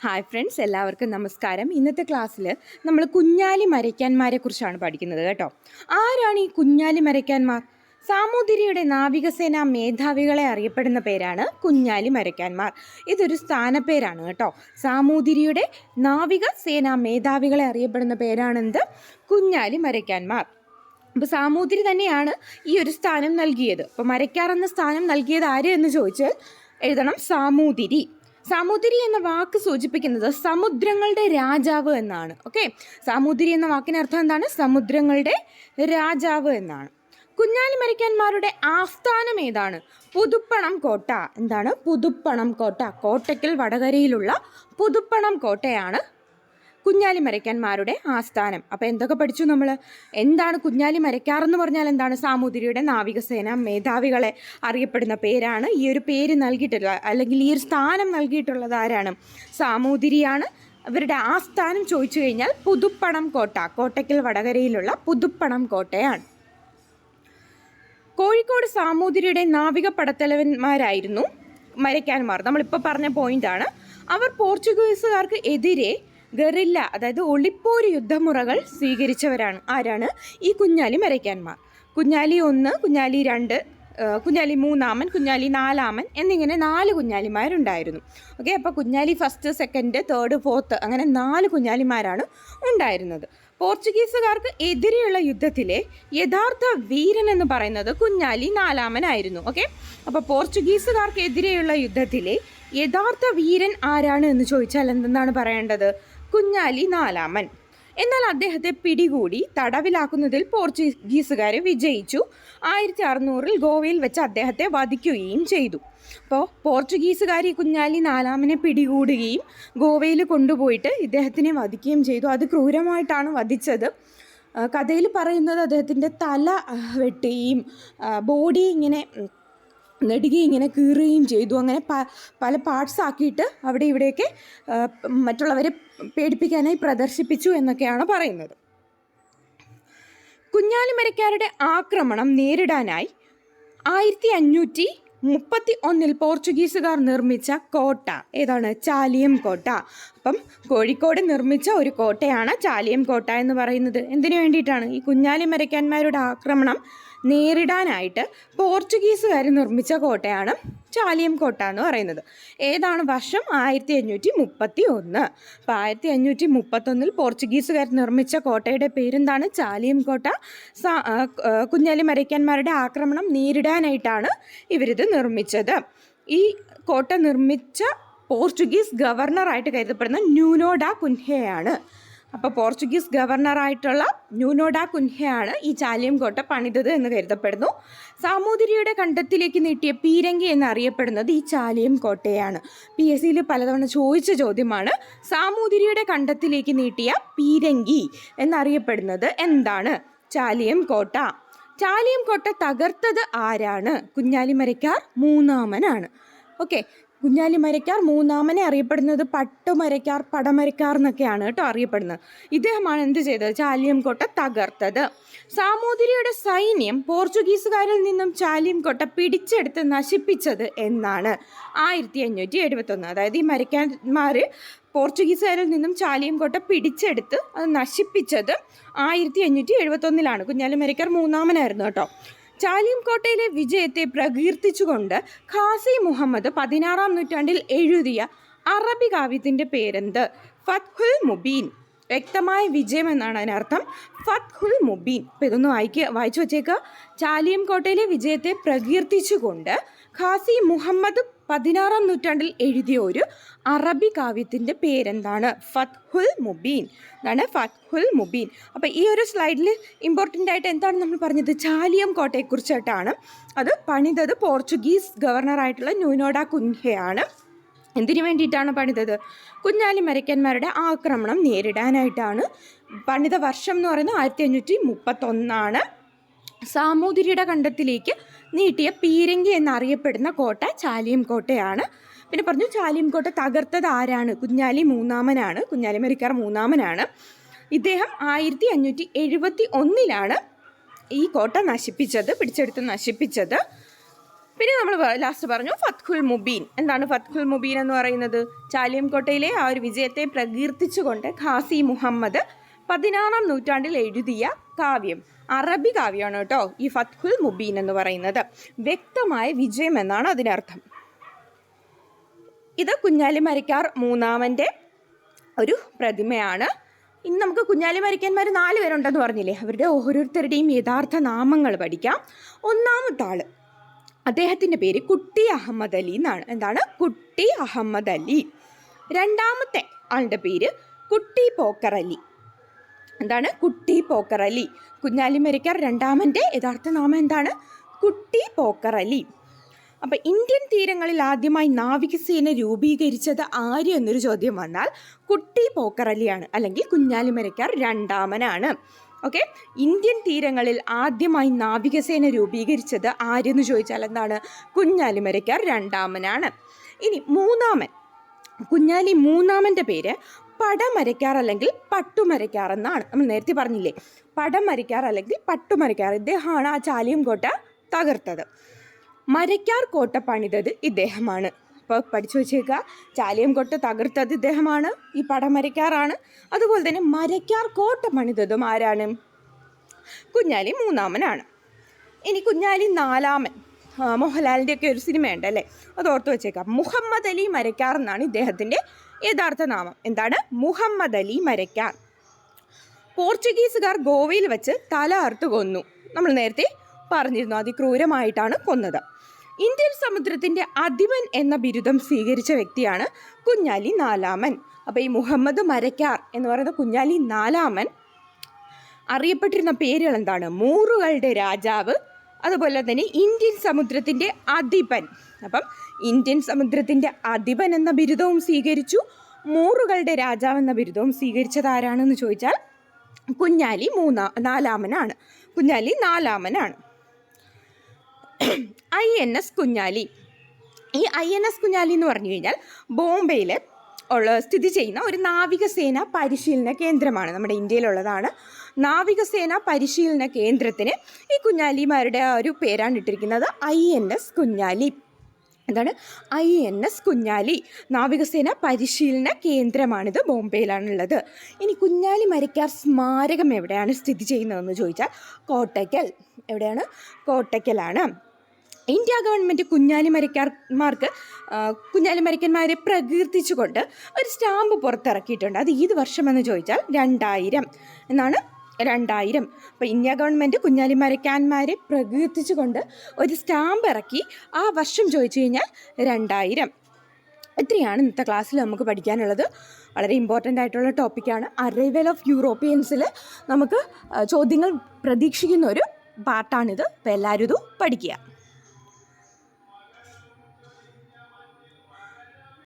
Hi friends എല്ലാവർക്കും നമസ്കാരം. ഇന്നത്തെ ക്ലാസ്സിൽ നമ്മൾ കുഞ്ഞാലി മരയ്ക്കാന്മാരെ കുറിച്ചാണ് പഠിക്കുന്നത് കേട്ടോ. ആരാണ് ഈ കുഞ്ഞാലി മരയ്ക്കാന്മാർ? സാമൂതിരിയുടെ നാവികസേന മേധാവികളെ അറിയപ്പെടുന്ന പേരാണ് കുഞ്ഞാലി മരയ്ക്കാന്മാർ. ഇതൊരു സ്ഥാനപ്പേരാണ് കേട്ടോ. സാമൂതിരിയുടെ നാവികസേന മേധാവികളെ അറിയപ്പെടുന്ന പേരാണെന്ത്? കുഞ്ഞാലി മരയ്ക്കാന്മാർ. അപ്പോൾ സാമൂതിരി തന്നെയാണ് ഈ ഒരു സ്ഥാനം നൽകിയത്. അപ്പോൾ മരയ്ക്കാർ എന്ന സ്ഥാനം നൽകിയത് ആര് എന്ന് ചോദിച്ചാൽ എഴുതണം സാമൂതിരി. സാമൂതിരി എന്ന വാക്ക് സൂചിപ്പിക്കുന്നത് സമുദ്രങ്ങളുടെ രാജാവ് എന്നാണ്. ഓക്കെ സാമൂതിരി എന്ന വാക്കിന് അർത്ഥം എന്താണ്? സമുദ്രങ്ങളുടെ രാജാവ് എന്നാണ്. കുഞ്ഞാലി മരയ്ക്കാന്മാരുടെ ആസ്ഥാനം ഏതാണ്? പുതുപ്പണം കോട്ട. എന്താണ്? പുതുപ്പണം കോട്ട. കോട്ടയ്ക്കൽ വടകരയിലുള്ള പുതുപ്പണം കോട്ടയാണ് കുഞ്ഞാലി മരയ്ക്കാൻമാരുടെ ആസ്ഥാനം. അപ്പോൾ എന്തൊക്കെ പഠിച്ചു നമ്മൾ എന്താണ് കുഞ്ഞാലി മരയ്ക്കാറെന്ന് പറഞ്ഞാൽ എന്താണ്? സാമൂതിരിയുടെ നാവികസേന മേധാവികളെ അറിയപ്പെടുന്ന പേരാണ്. ഈ ഒരു പേര് നൽകിയിട്ടുള്ള അല്ലെങ്കിൽ ഈ ഒരു സ്ഥാനം നൽകിയിട്ടുള്ളത് ആരാണ്? സാമൂതിരിയാണ്. അവരുടെ ആസ്ഥാനം ചോദിച്ചു കഴിഞ്ഞാൽ പുതുപ്പണം കോട്ട കോട്ടയ്ക്കൽ വടകരയിലുള്ള പുതുപ്പണം കോട്ടയാണ്. കോഴിക്കോട് സാമൂതിരിയുടെ നാവിക പടത്തലവന്മാരായിരുന്നു മരയ്ക്കാൻമാർ നമ്മളിപ്പോൾ പറഞ്ഞ പോയിന്റാണ് അവർ പോർച്ചുഗീസുകാർക്ക് എതിരെ ഗറില്ല അതായത് ഒളിപ്പോര് യുദ്ധമുറകൾ സ്വീകരിച്ചവരാണ്. ആരാണ്? ഈ കുഞ്ഞാലി മരയ്ക്കാന്മാർ കുഞ്ഞാലി ഒന്ന് കുഞ്ഞാലി രണ്ട് കുഞ്ഞാലി മൂന്നാമൻ കുഞ്ഞാലി നാലാമൻ എന്നിങ്ങനെ നാല് കുഞ്ഞാലിമാരുണ്ടായിരുന്നു. ഓക്കെ അപ്പോൾ Kunjali first second third fourth അങ്ങനെ നാല് കുഞ്ഞാലിമാരാണ് ഉണ്ടായിരുന്നത്. പോർച്ചുഗീസുകാർക്ക് എതിരെയുള്ള യുദ്ധത്തിലെ യഥാർത്ഥ വീരൻ എന്ന് പറയുന്നത് കുഞ്ഞാലി നാലാമനായിരുന്നു ഓക്കെ അപ്പോൾ പോർച്ചുഗീസുകാർക്ക് എതിരെയുള്ള യുദ്ധത്തിലെ യഥാർത്ഥ വീരൻ ആരാണ് എന്ന് ചോദിച്ചാൽ എന്തെന്നാണ് പറയേണ്ടത്? കുഞ്ഞാലി നാലാമൻ. എന്നാൽ അദ്ദേഹത്തെ പിടികൂടി തടവിലാക്കുന്നതിൽ പോർച്ചുഗീസുകാർ വിജയിച്ചു. ആയിരത്തി അറുന്നൂറിൽ ഗോവയിൽ വെച്ച് അദ്ദേഹത്തെ വധിക്കുകയും ചെയ്തു. അപ്പോൾ പോർച്ചുഗീസുകാർ ഈ കുഞ്ഞാലി നാലാമനെ പിടികൂടുകയും ഗോവയിൽ കൊണ്ടുപോയിട്ട് ഇദ്ദേഹത്തിനെ വധിക്കുകയും ചെയ്തു. അത് ക്രൂരമായിട്ടാണ് വധിച്ചത്. കഥയിൽ പറയുന്നത് അദ്ദേഹത്തിന്റെ തല വെട്ടുകയും ബോഡി ഇങ്ങനെ നെടുകി ഇങ്ങനെ കീറുകയും ചെയ്തു. അങ്ങനെ പ പല പാർട്സ് ആക്കിയിട്ട് അവിടെ ഇവിടെയൊക്കെ മറ്റുള്ളവരെ പേടിപ്പിക്കാനായി പ്രദർശിപ്പിച്ചു എന്നൊക്കെയാണ് പറയുന്നത്. കുഞ്ഞാലിമരക്കാരുടെ ആക്രമണം നേരിടാനായി ആയിരത്തി അഞ്ഞൂറ്റി മുപ്പത്തി ഒന്നിൽ പോർച്ചുഗീസുകാർ നിർമ്മിച്ച കോട്ട. ഏതാണ്? ചാലിയം കോട്ട. അപ്പം കോഴിക്കോട് നിർമ്മിച്ച ഒരു കോട്ടയാണ് ചാലിയം കോട്ട എന്ന് പറയുന്നത്. എന്തിനു വേണ്ടിയിട്ടാണ് ഈ കുഞ്ഞാലിമരക്കാന്മാരുടെ ആക്രമണം നേരിടാനായിട്ട് പോർച്ചുഗീസുകാർ നിർമ്മിച്ച കോട്ടയാണ് ചാലിയം കോട്ട എന്ന് പറയുന്നത്. ഏതാണ് വർഷം? ആയിരത്തി അഞ്ഞൂറ്റി മുപ്പത്തി ഒന്ന് അപ്പോൾ ആയിരത്തി അഞ്ഞൂറ്റി മുപ്പത്തൊന്നിൽ പോർച്ചുഗീസുകാർ നിർമ്മിച്ച കോട്ടയുടെ പേരെന്താണ്? ചാലിയം കോട്ട. കുഞ്ഞാലി മരയ്ക്കാന്മാരുടെ ആക്രമണം നേരിടാനായിട്ടാണ് ഇവരിത് നിർമ്മിച്ചത്. ഈ കോട്ട നിർമ്മിച്ച പോർച്ചുഗീസ് ഗവർണറായിട്ട് കരുതപ്പെടുന്ന ന്യൂനോഡ കുൻഹയാണ്. അപ്പോൾ പോർച്ചുഗീസ് ഗവർണറായിട്ടുള്ള ന്യൂനോഡ കുൻഹയാണ് ഈ ചാലിയം കോട്ട പണിതത് എന്ന് കരുതപ്പെടുന്നു. സാമൂതിരിയുടെ കണ്ടത്തിലേക്ക് നീട്ടിയ പീരങ്കി എന്നറിയപ്പെടുന്നത് ഈ ചാലിയം കോട്ടയാണ്. പി എസ് സിയിൽ പലതവണ ചോദിച്ച ചോദ്യമാണ് സാമൂതിരിയുടെ കണ്ടത്തിലേക്ക് നീട്ടിയ പീരങ്കി എന്നറിയപ്പെടുന്നത് എന്താണ്? ചാലിയം കോട്ട. ചാലിയം കോട്ട തകർത്തത് ആരാണ്? കുഞ്ഞാലിമരയ്ക്കാർ മൂന്നാമനാണ്. ഓക്കെ കുഞ്ഞാലിമരയ്ക്കാർ മൂന്നാമനെ അറിയപ്പെടുന്നത് പട്ടുമരയ്ക്കാർ പടമരയ്ക്കാർ എന്നൊക്കെയാണ് കേട്ടോ അറിയപ്പെടുന്നത്. ഇദ്ദേഹമാണ് എന്ത് ചെയ്തത്? ചാലിയം കോട്ട തകർത്തത്. സാമൂതിരിയുടെ സൈന്യം പോർച്ചുഗീസുകാരിൽ നിന്നും ചാലിയം കോട്ട പിടിച്ചെടുത്ത് നശിപ്പിച്ചത് എന്നാണ്. ആയിരത്തി അഞ്ഞൂറ്റി എഴുപത്തൊന്ന് അതായത് ഈ മരയ്ക്കാന്മാർ പോർച്ചുഗീസുകാരിൽ നിന്നും ചാലിയം കോട്ട പിടിച്ചെടുത്ത് അത് നശിപ്പിച്ചത് ആയിരത്തി അഞ്ഞൂറ്റി എഴുപത്തൊന്നിലാണ് കുഞ്ഞാലി മരയ്ക്കാർ മൂന്നാമനായിരുന്നു കേട്ടോ. ചാലിയം കോട്ടയിലെ വിജയത്തെ പ്രകീർത്തിച്ചുകൊണ്ട് ഖാസി മുഹമ്മദ് പതിനാറാം നൂറ്റാണ്ടിൽ എഴുതിയ അറബി കാവ്യത്തിന്റെ പേരെന്ത്? ഫത്ഹുൽ മുബീൻ. വ്യക്തമായ വിജയം എന്നാണ് അതിനർത്ഥം. ഫത്ഹുൽ മുബീൻ. അപ്പോൾ ഇതൊന്ന് വായിക്കുക വായിച്ചു വച്ചേക്കുക ചാലിയം കോട്ടയിലെ വിജയത്തെ പ്രകീർത്തിച്ചുകൊണ്ട് ഖാസി മുഹമ്മദ് പതിനാറാം നൂറ്റാണ്ടിൽ എഴുതിയ ഒരു അറബി കാവ്യത്തിന്റെ പേരെന്താണ്? ഫത്ഹുൽ മുബീൻ. എന്നാണ് ഫത്ഹുൽ മുബീൻ. അപ്പോൾ ഈ ഒരു സ്ലൈഡിൽ ഇമ്പോർട്ടന്റ് ആയിട്ട് എന്താണ് നമ്മൾ പറഞ്ഞത്? ചാലിയം കോട്ടയെക്കുറിച്ചിട്ടാണ്. അത് പണിതത് പോർച്ചുഗീസ് ഗവർണറായിട്ടുള്ള ന്യൂനോഡ കുൻഹയാണ്. എന്തിനു വേണ്ടിയിട്ടാണ് പണിതത്? കുഞ്ഞാലി മരയ്ക്കന്മാരുടെ ആക്രമണം നേരിടാനായിട്ടാണ്. പണിത വർഷം എന്ന് പറയുന്നത് ആയിരത്തി അഞ്ഞൂറ്റി മുപ്പത്തൊന്നാണ്. സാമൂതിരിയുടെ കണ്ടത്തിലേക്ക് നീട്ടിയ പീരങ്കി എന്നറിയപ്പെടുന്ന കോട്ട ചാലിയം കോട്ടയാണ് പിന്നെ പറഞ്ഞു ചാലിയം കോട്ട തകർത്തത് ആരാണ്? കുഞ്ഞാലി മൂന്നാമനാണ്. കുഞ്ഞാലി മരിക്കാർ മൂന്നാമനാണ്. ഇദ്ദേഹം ആയിരത്തി അഞ്ഞൂറ്റി എഴുപത്തി ഒന്നിലാണ് ഈ കോട്ട നശിപ്പിച്ചത് പിടിച്ചെടുത്ത് നശിപ്പിച്ചത്. പിന്നെ നമ്മൾ ലാസ്റ്റ് പറഞ്ഞു ഫത്ഖുൽ മുബീൻ. എന്താണ് ഫത്ഖുൽ മുബീൻ എന്ന് പറയുന്നത്? ചാലിയം കോട്ടയിലെ ആ ഒരു വിജയത്തെ പ്രകീർത്തിച്ചുകൊണ്ട് ഖാസി മുഹമ്മദ് പതിനാറാം നൂറ്റാണ്ടിൽ എഴുതിയ കാവ്യം അറബി കാവ്യമാണ് കേട്ടോ ഈ ഫത്ഹുൽ മുബീൻ എന്ന് പറയുന്നത്. വ്യക്തമായ വിജയം എന്നാണ് അതിനർത്ഥം. ഇത് കുഞ്ഞാലി മരക്കാർ മൂന്നാമന്റെ ഒരു പ്രതിമയാണ്. ഇന്ന് നമുക്ക് കുഞ്ഞാലി മരിക്കന്മാർ നാല് പേരുണ്ടെന്ന് പറഞ്ഞില്ലേ? അവരുടെ ഓരോരുത്തരുടെയും യഥാർത്ഥ നാമങ്ങൾ പഠിക്കാം. ഒന്നാമത്തെ ആൾ അദ്ദേഹത്തിന്റെ പേര് കുട്ടി അഹമ്മദ് അലി എന്നാണ്. എന്താണ്? കുട്ടി അഹമ്മദ് അലി. രണ്ടാമത്തെ ആളുടെ പേര് കുട്ടി പോക്കർ അലി. എന്താണ്? കുട്ടി പോക്കറലി അലി. കുഞ്ഞാലി മരിക്കാർ രണ്ടാമന്റെ യഥാർത്ഥ നാമം എന്താണ്? കുട്ടി പോക്കറലി അപ്പം ഇന്ത്യൻ തീരങ്ങളിൽ ആദ്യമായി നാവികസേന രൂപീകരിച്ചത് ആര് എന്നൊരു ചോദ്യം വന്നാൽ കുട്ടി പോക്കറലിയാണ് അല്ലെങ്കിൽ കുഞ്ഞാലി മരക്കാർ രണ്ടാമനാണ്. ഓക്കെ? ഇന്ത്യൻ തീരങ്ങളിൽ ആദ്യമായി നാവികസേന രൂപീകരിച്ചത് ആരെന്ന് ചോദിച്ചാൽ എന്താണ്? കുഞ്ഞാലി മരക്കാർ രണ്ടാമനാണ്. ഇനി മൂന്നാമൻ. കുഞ്ഞാലി മൂന്നാമന്റെ പേര് പടമരയ്ക്കാർ അല്ലെങ്കിൽ പട്ടുമരയ്ക്കാർ എന്നാണ്. നമ്മൾ നേരത്തെ പറഞ്ഞില്ലേ പടമരയ്ക്കാർ അല്ലെങ്കിൽ പട്ടുമരയ്ക്കാർ. ഇദ്ദേഹമാണ് ആ ചാലിയം കോട്ട തകർത്തത്. മരയ്ക്കാർ കോട്ട പണിതത് ഇദ്ദേഹമാണ്. അപ്പോൾ പഠിച്ചു വെച്ചേക്കുക ചാലിയം കോട്ട തകർത്തത് ഇദ്ദേഹമാണ് ഈ പടമരയ്ക്കാറാണ് അതുപോലെ തന്നെ മരയ്ക്കാർ കോട്ട പണിതതും ആരാണ്? കുഞ്ഞാലി മൂന്നാമനാണ്. ഇനി കുഞ്ഞാലി നാലാമൻ. മോഹൻലാലിന്റെയൊക്കെ ഒരു സിനിമയുണ്ട് അല്ലേ? അത് ഓർത്ത് വെച്ചേക്കാം. മുഹമ്മദ് അലി മരയ്ക്കാർ എന്നാണ് ഇദ്ദേഹത്തിന്റെ യഥാർത്ഥ നാമം എന്താണ്? മുഹമ്മദ് അലി മരക്കാർ. പോർച്ചുഗീസുകാർ ഗോവയിൽ വെച്ച് തല അറുത്ത് കൊന്നു. നമ്മൾ നേരത്തെ പറഞ്ഞിരുന്നു അതിക്രൂരമായിട്ടാണ് കൊന്നത്. ഇന്ത്യൻ സമുദ്രത്തിന്റെ അധിപൻ എന്ന ബിരുദം സ്വീകരിച്ച വ്യക്തിയാണ് കുഞ്ഞാലി നാലാമൻ. അപ്പോൾ ഈ മുഹമ്മദ് മരക്കാർ എന്ന് പറയുന്ന കുഞ്ഞാലി നാലാമൻ അറിയപ്പെട്ടിരുന്ന പേരുകൾ എന്താണ്? മൂറുകളുടെ രാജാവ് അതുപോലെ തന്നെ ഇന്ത്യൻ സമുദ്രത്തിന്റെ അധിപൻ. അപ്പം ഇന്ത്യൻ സമുദ്രത്തിന്റെ അധിപൻ എന്ന ബിരുദവും സ്വീകരിച്ചു. മൂറുകളുടെ രാജാവ് എന്ന ബിരുദവും സ്വീകരിച്ചത് ആരാണെന്ന് ചോദിച്ചാൽ കുഞ്ഞാലി മൂന്നാ നാലാമനാണ്. Kunjali നാലാമനാണ്. I N S Kunjali. ഈ ഐ എൻ എസ് കുഞ്ഞാലി എന്ന് പറഞ്ഞു കഴിഞ്ഞാൽ ബോംബെയിൽ ഉള്ള സ്ഥിതി ചെയ്യുന്ന ഒരു നാവികസേന പരിശീലന കേന്ദ്രമാണ് നമ്മുടെ ഇന്ത്യയിലുള്ളതാണ്. നാവികസേന പരിശീലന കേന്ദ്രത്തിന് ഈ കുഞ്ഞാലിമാരുടെ ഒരു പേരാണ് ഇട്ടിരിക്കുന്നത് ഐ എൻ എസ് കുഞ്ഞാലി. എന്താണ്? ഐ എൻ എസ് കുഞ്ഞാലി നാവികസേന പരിശീലന കേന്ദ്രമാണിത് ബോംബെയിലാണുള്ളത്. ഇനി കുഞ്ഞാലി മരക്കാർ സ്മാരകം എവിടെയാണ് സ്ഥിതി ചെയ്യുന്നതെന്ന് ചോദിച്ചാൽ കോട്ടയ്ക്കൽ. എവിടെയാണ്? കോട്ടയ്ക്കലാണ്. ഇന്ത്യ ഗവൺമെന്റ് കുഞ്ഞാലി മരക്കന്മാരെ പ്രകീർത്തിച്ചുകൊണ്ട് ഒരു സ്റ്റാമ്പ് പുറത്തിറക്കിയിട്ടുണ്ട്. അത് ഏത് വർഷമെന്ന് ചോദിച്ചാൽ രണ്ടായിരം. എന്നാണ് രണ്ടായിരം. അപ്പോൾ ഇന്ത്യ ഗവൺമെന്റ് കുഞ്ഞാലി മരക്കാന്മാരെ പ്രകീർത്തിച്ചുകൊണ്ട് ഒരു സ്റ്റാമ്പ് ഇറക്കി ആ വർഷം ചോദിച്ചു കഴിഞ്ഞാൽ രണ്ടായിരം. ഇത്രയാണ് ഇന്നത്തെ ക്ലാസ്സിൽ നമുക്ക് പഠിക്കാനുള്ളത്. വളരെ ഇമ്പോർട്ടന്റ് ആയിട്ടുള്ള ടോപ്പിക്കാണ് അറൈവൽ ഓഫ് യൂറോപ്യൻസിൽ നമുക്ക് ചോദ്യങ്ങൾ പ്രതീക്ഷിക്കുന്ന ഒരു പാർട്ടാണിത് അപ്പോൾ എല്ലാവരും ഇത് പഠിക്കുക.